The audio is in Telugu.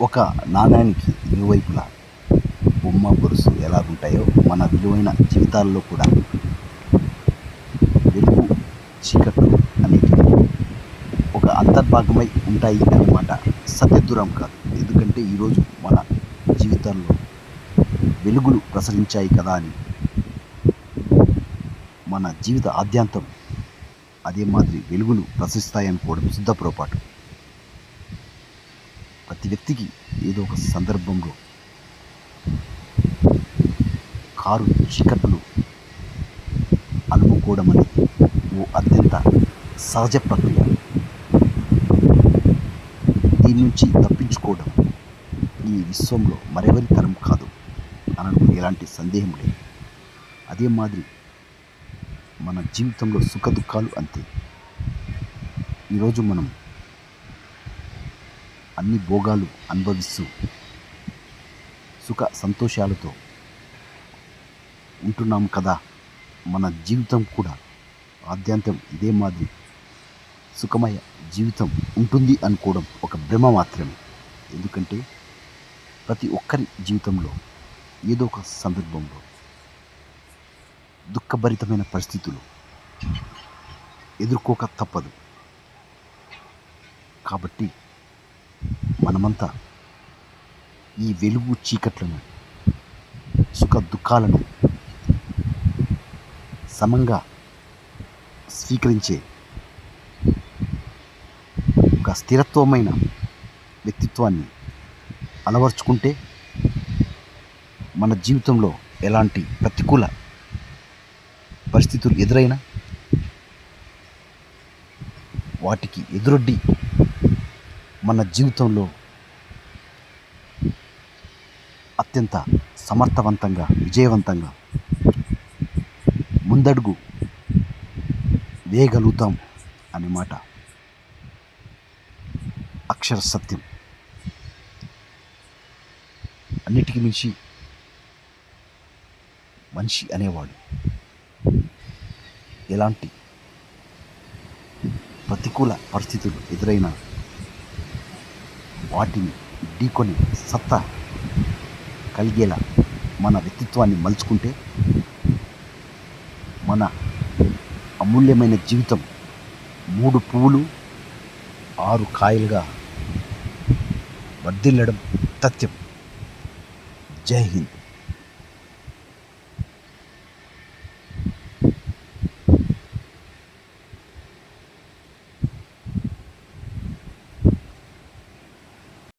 ఒక నాణానికి ఇరువైపులా బొమ్మ బొరుసు ఎలా ఉంటాయో మన విలువైన జీవితాల్లో కూడా వెలుగు చీకట్లు అనేటివి ఒక అంతర్భాగమై ఉంటాయి అన్నమాట. సత్యదూరం కాదు. ఎందుకంటే ఈరోజు మన జీవితాల్లో వెలుగులు ప్రసరించాయి కదా అని మన జీవిత ఆద్యాంతం అదే మాదిరి వెలుగులు ప్రసరిస్తాయనుకోవడం శుద్ధ పొరపాటు. ప్రతి వ్యక్తికి ఏదో ఒక సందర్భంలో కారు చీకట్లు అలుముకోవడం అనేది ఓ అత్యంత సహజ ప్రక్రియ. దీని నుంచి తప్పించుకోవడం ఈ విశ్వంలో మరెవరి తరం కాదు అనడం ఎలాంటి సందేహం లేదు. అదే మాదిరి మన జీవితంలో సుఖ దుఃఖాలు అంతే. ఈరోజు మనం అన్ని భోగాలు అనుభవిస్తూ సుఖ సంతోషాలతో ఉంటున్నాం కదా. మన జీవితం కూడా ఆద్యాంతం ఇదే మాదిరి సుఖమయ జీవితం ఉంటుంది అనుకోవడం ఒక భ్రమ మాత్రమే. ఎందుకంటే ప్రతి ఒక్కరి జీవితంలో ఏదో ఒక సందర్భంలో దుఃఖభరితమైన పరిస్థితులు ఎదుర్కోక తప్పదు. కాబట్టి మనమంతా ఈ వెలుగు చీకట్లను సుఖ దుఃఖాలను సమంగా స్వీకరించే ఒక స్థిరత్వమైన వ్యక్తిత్వాన్ని అలవర్చుకుంటే మన జీవితంలో ఎలాంటి ప్రతికూల పరిస్థితులు ఎదురైనా వాటికి ఎదురొడ్డి మన జీవితంలో అత్యంత సమర్థవంతంగా విజయవంతంగా ముందడుగు వేయగలుగుతాం అనే మాట. అక్షర సత్యం. అన్నిటికీ మించి మనిషి అనేవాడు. ఎలాంటి ప్రతికూల పరిస్థితులు ఎదురైనా వాటిని ఢీకొని సత్తా కలిగేలా మన వ్యక్తిత్వాన్ని మలుచుకుంటే మన అమూల్యమైన జీవితం మూడు పువ్వులు ఆరు కాయలుగా వర్ధిల్లడం తథ్యం. జై హింద్.